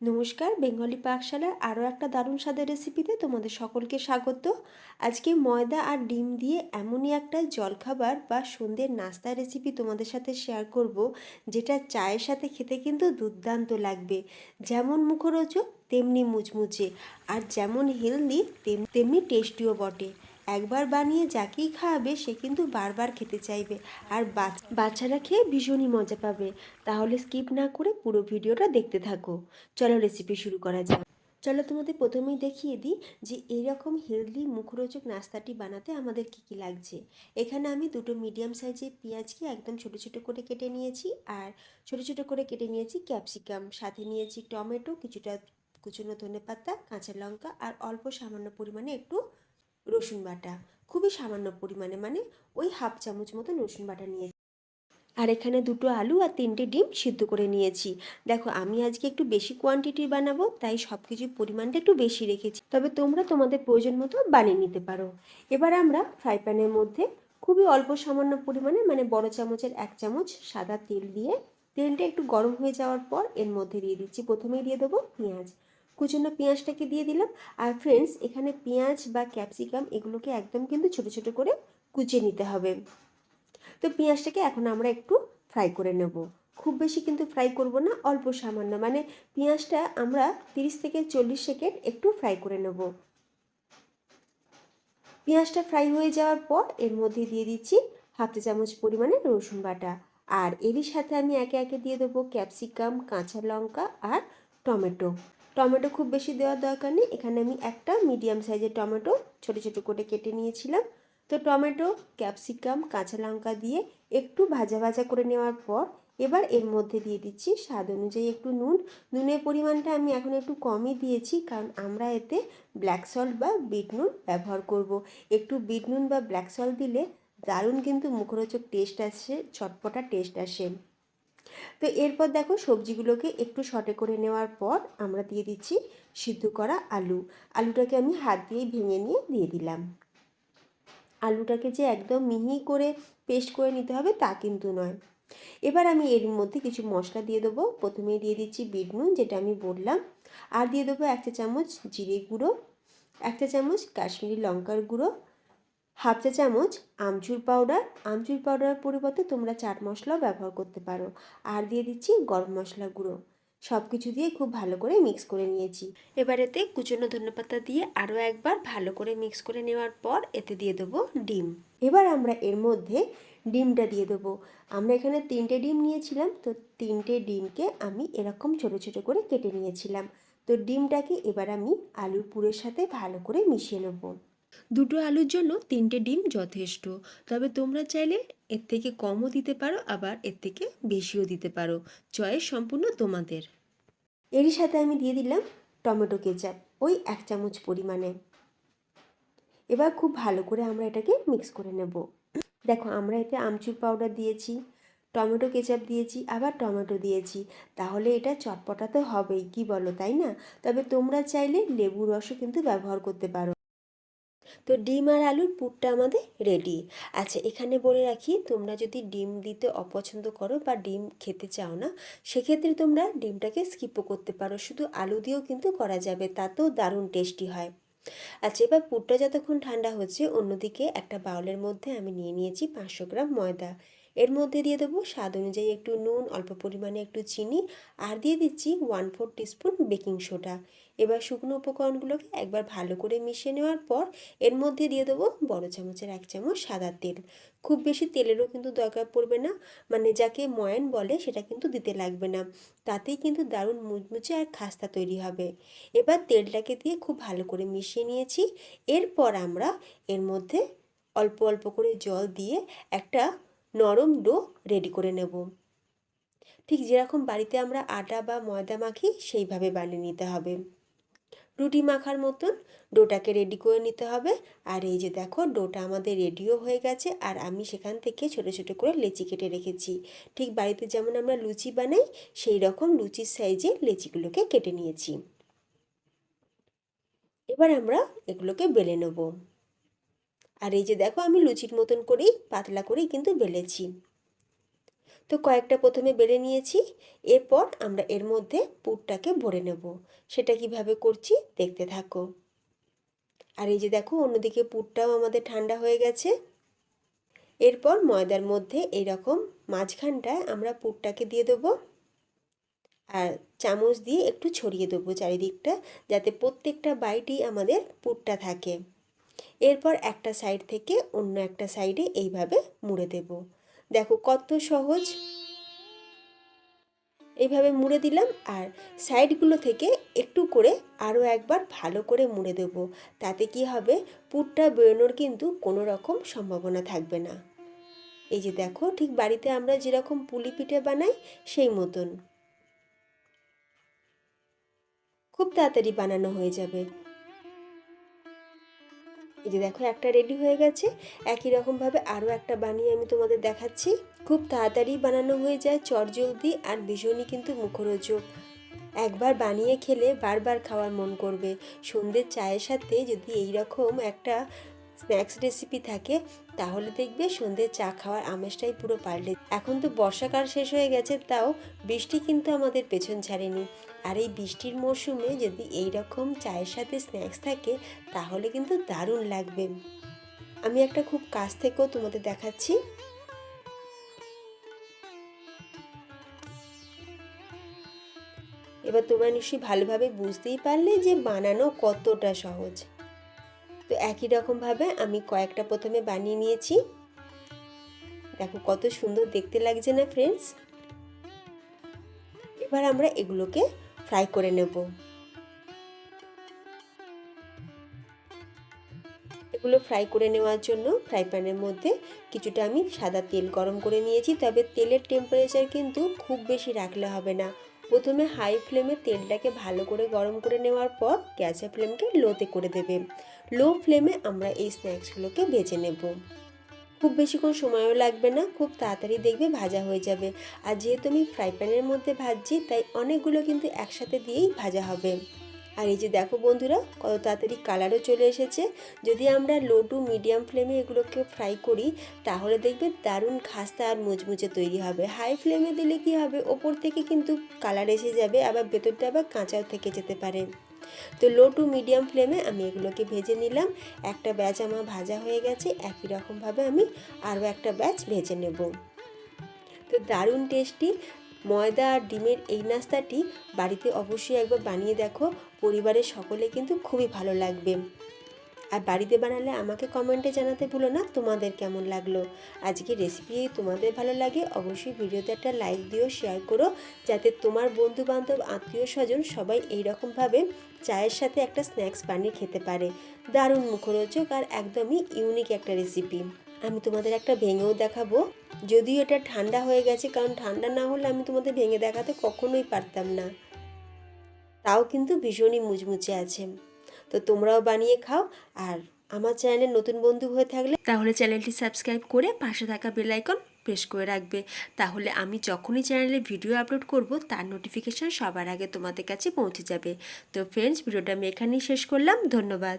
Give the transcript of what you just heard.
নমস্কার, বেঙ্গলি পাকশালার আরও একটা দারুণ স্বাদের রেসিপিতে তোমাদের সকলকে স্বাগত। আজকে ময়দা আর ডিম দিয়ে এমনই একটা জলখাবার বা সন্ধ্যের নাস্তার রেসিপি তোমাদের সাথে শেয়ার করব, যেটা চায়ের সাথে খেতে কিন্তু দুর্দান্ত লাগবে। যেমন মুখরোচক, তেমনি মুচমুচে, আর যেমন হেলদি তেমনি টেস্টিও বটে। একবার বানিয়ে যাকেই খাওয়াবে, সে কিন্তু বারবার খেতে চাইবে। আর বাচ্চারা খেয়ে ভীষণই মজা পাবে। তাহলে স্কিপ না করে পুরো ভিডিওটা দেখতে থাকো। চলো রেসিপি শুরু করা যাক। চলো তোমাদের প্রথমেই দেখিয়ে দিই যে এইরকম হেলদি মুখরোচক নাস্তাটি বানাতে আমাদের কী কী লাগছে। এখানে আমি দুটো মিডিয়াম সাইজের পেঁয়াজকে একদম ছোটো ছোটো করে কেটে নিয়েছি আর ছোটো ছোটো করে কেটে নিয়েছি ক্যাপসিকাম সাথে নিয়েছি টমেটো, কিছুটা কুচনো ধনে পাতা কাঁচা লঙ্কা আর অল্প সামান্য পরিমাণে একটু রসুন বাটা। খুবই সামান্য পরিমাণে মানে ওই হাফ চামচ মতো রসুন বাটা নিয়েছি আর এখানে দুটো আলু আর তিনটে ডিম সিদ্ধ করে নিয়েছি। দেখো, আমি আজকে একটু বেশি কোয়ান্টিটি বানাবো, তাই সব কিছুর পরিমাণটা একটু বেশি রেখেছি। তবে তোমরা তোমাদের প্রয়োজন মতো বানিয়ে নিতে পারো। এবার আমরা ফ্রাই প্যানের মধ্যে খুবই অল্প সামান্য পরিমাণে মানে বড় চামচের এক চামচ সাদা তেল দিয়ে, তেলটা একটু গরম হয়ে যাওয়ার পর এর মধ্যে দিয়ে দিচ্ছি। প্রথমেই দিয়ে দেবো পেঁয়াজ। কুচনো পেঁয়াজটাকে দিয়ে দিলাম। আর ফ্রেন্ডস এখানে পেঁয়াজ বা ক্যাপসিকাম এগুলোকে একদম কিন্তু ছোটো ছোটো করে কুচে নিতে হবে। তো পেঁয়াজটাকে এখন আমরা একটু ফ্রাই করে নেব। খুব বেশি কিন্তু ফ্রাই করব না, অল্প সামান্য। মানে পেঁয়াজটা আমরা তিরিশ থেকে চল্লিশ সেকেন্ড একটু ফ্রাই করে নেব। পেঁয়াজটা ফ্রাই হয়ে যাওয়ার পর এর মধ্যে দিয়ে দিচ্ছি হাফ চামচ পরিমাণে রসুন বাটা। আর এরই সাথে আমি একে একে দিয়ে দেবো ক্যাপসিকাম কাঁচা লঙ্কা আর টমেটো। টমেটো খুব বেশি দেওয়ার দরকার নেই। এখানে আমি একটা মিডিয়াম সাইজের টমেটো ছোটো ছোটো করে কেটে নিয়েছিলাম। তো টমেটো, ক্যাপসিকাম, কাঁচা লঙ্কা দিয়ে একটু ভাজা ভাজা করে নেওয়ার পর এবার এর মধ্যে দিয়ে দিচ্ছি স্বাদ অনুযায়ী একটু নুন। নুনের পরিমাণটা আমি এখন একটু কমই দিয়েছি কারণ আমরা এতে ব্ল্যাক সল্ট বা বিট নুন ব্যবহার করব। একটু বিট নুন বা ব্ল্যাক সল্ট দিলে দারুণ কিন্তু মুখরোচক টেস্ট আসে চটপটা টেস্ট আসে। তো এরপর দেখো সবজিগুলোকে একটু শটে করে নেওয়ার পর আমরা দিয়ে দিচ্ছি সিদ্ধ করা আলু। আলুটাকে আমি হাত দিয়েই ভেঙে নিয়ে দিয়ে দিলাম। আলুটাকে যে একদম মিহি করে পেস্ট করে নিতে হবে তা কিন্তু নয়। এবার আমি এর মধ্যে কিছু মশলা দিয়ে দেবো। প্রথমেই দিয়ে দিচ্ছি বিট নুন, যেটা আমি বললাম। আর দিয়ে দেবো এক চা চামচ জিরে গুঁড়ো, এক চা চামচ কাশ্মীরি লঙ্কার গুঁড়ো হাফ চা চামচ আমচুর পাউডার আমচুর পাউডারের পরিবর্তে তোমরা চাট মশলাও ব্যবহার করতে পারো। আর দিয়ে দিচ্ছি গরম মশলা গুঁড়ো। সব কিছু দিয়ে খুব ভালো করে মিক্স করে নিয়েছি। এবার এতে কুচনো ধনেপাতা দিয়ে আরও একবার ভালো করে মিক্স করে নেওয়ার পর এতে দিয়ে দেবো ডিম। এবার আমরা এর মধ্যে ডিমটা দিয়ে দেবো। আমরা এখানে তিনটে ডিম নিয়েছিলাম, তো তিনটে ডিমকে আমি এরকম ছোটো ছোটো করে কেটে নিয়েছিলাম। তো ডিমটাকে এবার আমি আলুর পুরের সাথে ভালো করে মিশিয়ে নেব। দুটো আলুর জন্য তিনটে ডিম যথেষ্ট। তবে তোমরা চাইলে এর থেকে কমও দিতে পারো, আবার এর থেকে বেশিও দিতে পারো। চয়েস সম্পূর্ণ তোমাদের। এরই সাথে আমি দিয়ে দিলাম টমেটো কেচাপ, ওই এক চামচ পরিমাণে। এবার খুব ভালো করে আমরা এটাকে মিক্স করে নেব। দেখো, আমরা এতে আমচুর পাউডার দিয়েছি, টমেটো কেচাপ দিয়েছি, আবার টমেটো দিয়েছি। তাহলে এটা চটপটা তো হবেই, কি বলো, তাই না? তবে তোমরা চাইলে লেবু রসও কিন্তু ব্যবহার করতে পারো। তো ডিম আর আলুর পুরটা আমাদের রেডি আচ্ছা এখানে বলে রাখি, তোমরা যদি ডিম দিতে অপছন্দ করো বা ডিম খেতে চাও না, সেক্ষেত্রে তোমরা ডিমটাকে স্কিপও করতে পারো। শুধু আলু দিয়েও কিন্তু করা যাবে, তাতেও দারুণ টেস্টি হয়। আচ্ছা এবার পুরটা যতক্ষণ ঠান্ডা হচ্ছে, অন্যদিকে একটা বাউলের মধ্যে আমি নিয়ে নিয়েছি পাঁচশো গ্রাম ময়দা। এর মধ্যে দিয়ে দেবো স্বাদ অনুযায়ী একটু নুন, অল্প পরিমাণে একটু চিনি, আর দিয়ে দিচ্ছি one four teaspoon baking soda এবার শুকনো উপকরণগুলোকে একবার ভালো করে মিশিয়ে নেওয়ার পর এর মধ্যে দিয়ে দেবো বড় চামচের এক চামচ সাদা তেল। খুব বেশি তেলেরও কিন্তু দরকার পড়বে না মানে যাকে ময়ান বলে সেটা কিন্তু দিতে লাগবে না। তাতেই কিন্তু দারুণ মুচমুচে আর খাস্তা তৈরি হবে। এবার তেলটাকে দিয়ে খুব ভালো করে মিশিয়ে নিয়েছি। এরপর আমরা এর মধ্যে অল্প অল্প করে জল দিয়ে একটা নরম ডো রেডি করে নেব। ঠিক যেরকম বাড়িতে আমরা আটা বা ময়দা মাখি, সেইভাবে বানিয়ে নিতে হবে। রুটি মাখার মতন ডোটাকে রেডি করে নিতে হবে। আর এই যে দেখো, ডোটা আমাদের রেডিও হয়ে গেছে। আর আমি সেখান থেকে ছোট ছোট করে লেচি কেটে রেখেছি। ঠিক বাড়িতে যেমন আমরা লুচি বানাই, সেই রকম লুচির সাইজে লেচিগুলোকে কেটে নিয়েছি। এবার আমরা এগুলোকে বেলে নেব। আর এই যে দেখো, আমি লুচির মতন করেই, পাতলা করেই কিন্তু বেলেছি। তো কয়েকটা প্রথমে বেড়ে নিয়েছি, এরপর আমরা এর মধ্যে পুরটাকে ভরে নেব। সেটা কীভাবে করছি দেখতে থাকো। আর এই যে দেখো, অন্যদিকে পুরটাও আমাদের ঠান্ডা হয়ে গেছে। এরপর ময়দার মধ্যে এইরকম মাঝখানটায় আমরা পুরটাকে দিয়ে দেবো। আর চামচ দিয়ে একটু ছড়িয়ে দেবো চারিদিকটা, যাতে প্রত্যেকটা বাইটই আমাদের পুরটা থাকে। এরপর একটা সাইড থেকে অন্য একটা সাইডে এইভাবে মুড়ে দেব। দেখো কত সহজ। এইভাবে মুড়ে দিলাম আর সাইডগুলো থেকে একটু করে আরও একবার ভালো করে মুড়ে দেব। তাতে কি হবে? পুরটা বেরোনোর কিন্তু কোনো রকম সম্ভাবনা থাকবে না। এই যে দেখো, ঠিক বাড়িতে আমরা যেরকম পুলি পিঠে বানাই, সেই মতন। খুব তাড়াতাড়ি বানানো হয়ে যাবে। এই যে দেখো, একটা রেডি হয়ে গেছে। একই রকমভাবে আরও একটা বানিয়ে আমি তোমাদের দেখাচ্ছি। খুব তাড়াতাড়ি বানানো হয়ে যায় চটজলদি আর ভীষণই কিন্তু মুখরোচক। একবার বানিয়ে খেলে বারবার খাওয়ার মন করবে। সন্ধ্যের চায়ের সাথে যদি এই রকম একটা স্ন্যাক্স রেসিপি থাকে, তাহলে দেখবে সন্ধ্যের চা খাওয়ার আমেজটাই পুরো পাল্টে। এখন তো বর্ষাকাল শেষ হয়ে গেছে, তাও বৃষ্টি কিন্তু আমাদের পেছন ছাড়েনি। আর এই বৃষ্টির মরশুমে যদি এই রকম চায়ের সাথে স্ন্যাক্স থাকে, তাহলে কিন্তু দারুণ লাগবে। আমি একটা খুব কাছ থেকেও তোমাদের দেখাচ্ছি। এবার তোমরা নিশ্চয়ই ভালোভাবে বুঝতেই পারলে যে বানানো কতটা সহজ। তো একই রকমভাবে আমি কয়েকটা প্রথমে বানিয়ে নিয়েছি। দেখো কত সুন্দর দেখতে লাগছে না ফ্রেন্ডস এবার আমরা এগুলোকে ফ্রাই করে নেব। এগুলো ফ্রাই করে নেওয়ার জন্য ফ্রাই প্যানের মধ্যে কিছুটা আমি সাদা তেল গরম করে নিয়েছি, তবে তেলের টেম্পারেচার কিন্তু খুব বেশি রাখলে হবে না। প্রথমে হাই ফ্লেমে তেলটাকে ভালো করে গরম করে নেওয়ার পর গ্যাসের ফ্লেমকে লোতে করে দেবে। লো ফ্লেমে আমরা এই স্ন্যাক্সগুলোকে ভেজে নেব। খুব বেশিক্ষণ সময়ও লাগবে না, খুব তাড়াতাড়ি দেখবে ভাজা হয়ে যাবে। আর যেহেতু আমি ফ্রাই প্যানের মধ্যে ভাজছি, তাই অনেকগুলো কিন্তু একসাথে দিয়েই ভাজা হবে। আর এই যে দেখো বন্ধুরা, কত তাড়াতাড়ি কালারও চলে এসেছে। যদি আমরা লো টু মিডিয়াম ফ্লেমে এগুলোকে ফ্রাই করি, তাহলে দেখবে দারুণ খাস্তা আর মুচমুচে তৈরি হবে। হাই ফ্লেমে দিলে কি হবে? ওপর থেকে কিন্তু কালার এসে যাবে, আবার ভেতরটা আবার কাঁচাও থেকে যেতে পারে। তো লো টু মিডিয়াম ফ্লেমে আমি এগুলোকে ভেজে নিলাম। একটা ব্যাচ আমার ভাজা হয়ে গেছে, একই রকমভাবে আমি আরও একটা ব্যাচ ভেজে নেব। তো দারুণ টেস্টি ময়দা আর ডিমের এই নাস্তাটি বাড়িতে অবশ্যই একবার বানিয়ে দেখো। পরিবারের সকলে কিন্তু খুবই ভালো লাগবে। আর বাড়িতে বানালে আমাকে কমেন্টে জানাতে ভুলো না, তোমাদের কেমন লাগল? আজকে রেসিপি তোমাদের ভালো লাগে, অবশ্যই ভিডিওতে একটা লাইক দিও শেয়ার করো, যাতে তোমার বন্ধু বান্ধব আত্মীয় স্বজন সবাই এইরকমভাবে চায়ের সাথে একটা স্ন্যাক্স বানিয়ে খেতে পারে। দারুণ মুখরোচক আর একদমই ইউনিক একটা রেসিপি আমি তোমাদের একটা ভেঙেও দেখাবো। যদিও এটা ঠান্ডা হয়ে গেছে, কারণ ঠান্ডা না হলে আমি তোমাদের ভেঙে দেখাতে কখনোই পারতাম না। তাও কিন্তু ভীষণই মুচমুচে আছে। তো তোমরাও বানিয়ে খাও আর আমার চ্যানেলে নতুন বন্ধু হয়ে থাকলে তাহলে চ্যানেলটি সাবস্ক্রাইব করে পাশে থাকা বেল আইকন প্রেস করে রাখবে। তাহলে আমি যখনই চ্যানেলে ভিডিও আপলোড করব, তার নোটিফিকেশান সবার আগে তোমাদের কাছে পৌঁছে যাবে। তো ফ্রেন্ডস ভিডিওটা আমি এখানেই শেষ করলাম। ধন্যবাদ।